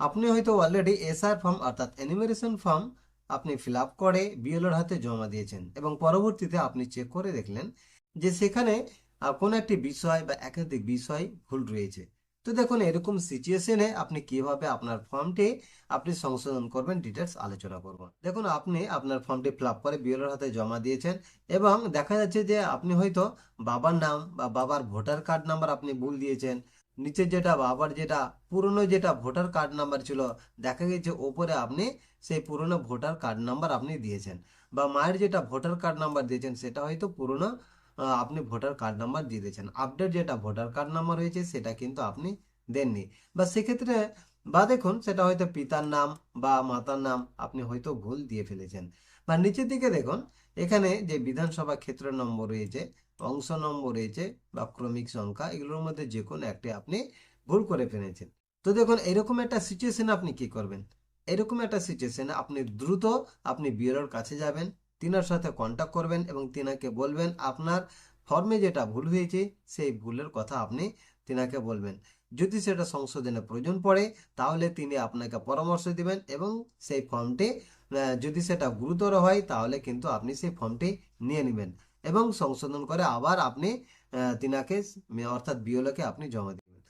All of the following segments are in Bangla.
আপনি হয়তো অলরেডি এসআর ফর্ম অর্থাৎ এনিমেরেশন ফর্ম আপনি ফিল আপ করে বিএলওর হাতে জমা দিয়েছেন এবং পরবর্তীতে আপনি চেক করে দেখলেন যে সেখানে কোনো একটি বিষয় বা একাধিক বিষয় ভুল রয়েছে। তো দেখুন, এরকম সিচুয়েশনে আপনি কীভাবে আপনার ফর্মটি আপনি সংশোধন করবেন ডিটেলস আলোচনা করব। দেখুন, আপনি আপনার ফর্মটি ফিল আপ করে বিএলওর হাতে জমা দিয়েছেন এবং দেখা যাচ্ছে যে আপনি হয়তো বাবার নাম বা বাবার ভোটার কার্ড নাম্বার আপনি ভুল দিয়েছেন। নিচে যেটা বাবার যেটা পুরনো যেটা ভোটার কার্ড নাম্বার ছিল, দেখা গেছে ওপরে আপনি সেই পুরনো ভোটার কার্ড নাম্বার আপনি দিয়েছেন। বা মায়ের যেটা ভোটার কার্ড নাম্বার দিয়েছেন, সেটা হয়তো পুরনো আপনি ভোটার কার্ড নাম্বার দিয়ে দিয়েছেন। আপডেট যেটা ভোটার কার্ড নাম্বার হয়েছে সেটা কিন্তু আপনি দেননি। বা সেক্ষেত্রে, বা দেখুন, সেটা হয়তো পিতার নাম বা মাতার নাম আপনি হয়তো ভুল দিয়ে ফেলেছেন। বা নিচের দিকে দেখুন, এখানে যে বিধানসভা ক্ষেত্র নম্বর রয়েছে, অংশ নম্বর রয়েছে বা ক্রমিক সংখ্যা, এগুলোর মধ্যে যে কোনো একটি আপনি ভুল করে ফেলেছেন। তো দেখুন, এরকম একটা সিচুয়েশনে আপনি কি করবেন? এরকম একটা সিচুয়েশনে আপনি দ্রুত আপনি বিওরোর কাছে যাবেন, তিনার সাথে কন্ট্যাক্ট করবেন এবং তিনাকে বলবেন, আপনার ফর্মে যেটা ভুল হয়েছে, সেই ভুলের কথা আপনি তিনাকে বলবেন। যদি সেটা সংশোধনের প্রয়োজন পড়ে, তাহলে তিনি আপনাকে পরামর্শ দিবেন এবং সেই ফর্মটি যদি সেটা গুরুতর হয়, তাহলে কিন্তু আপনি সেই ফর্মটি নিয়ে নেবেন এবং সংশোধন করে আবার আপনি তিনাকে, অর্থাৎ বিওলোকে আপনি জমা দিবেন।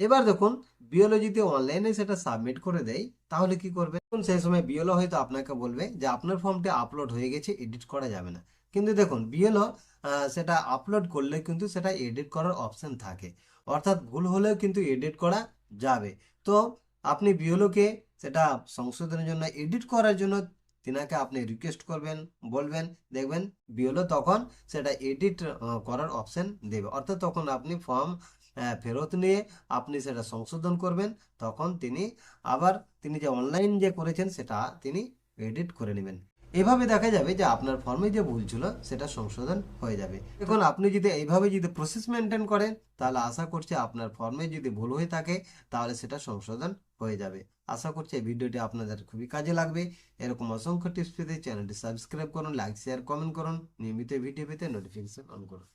এবার দেখুন, বিওলো যদি অনলাইনে সেটা সাবমিট করে দেয়, তাহলে কি করবে? সেই সময় বিওলো হয়তো আপনাকে বলবে যে, আপনার ফর্মটি আপলোড হয়ে গেছে এডিট করা যাবে না। কিন্তু দেখুন, বিওলো সেটা আপলোড করলে কিন্তু সেটা এডিট করার অপশন থাকে। অর্থাৎ ভুল হলেও কিন্তু এডিট করা যাবে। তো আপনি বিওলোকে সেটা সংশোধনের জন্য এডিট করার জন্য তিনাকে আপনি রিকোয়েস্ট করবেন, বলবেন, দেখবেন বিওলো তখন সেটা এডিট করার অপশন দেবে। অর্থাৎ তখন আপনি ফর্ম ফেরত নিয়ে আপনি সেটা সংশোধন করবেন, তখন তিনি আবার তিনি যে অনলাইন যে করেছেন সেটা তিনি এডিট করে নেবেন। এভাবে দেখা যাবে যে আপনার ফর্মে যে ভুল ছিল, সেটা সংশোধন হয়ে যাবে। এখন আপনি যদি এইভাবে যদি প্রসেস মেনটেন করেন, তাহলে আশা করছি আপনার ফর্মে যদি ভুল হয়ে থাকে, তাহলে সেটা সংশোধন হয়ে যাবে। আশা করছি এই ভিডিওটি আপনাদের খুবই কাজে লাগবে। এরকম অসংখ্য টিপস পেতে চ্যানেলটি সাবস্ক্রাইব করুন লাইক শেয়ার কমেন্ট করুন। নিয়মিত ভিডিও পেতে নোটিফিকেশন অন করুন।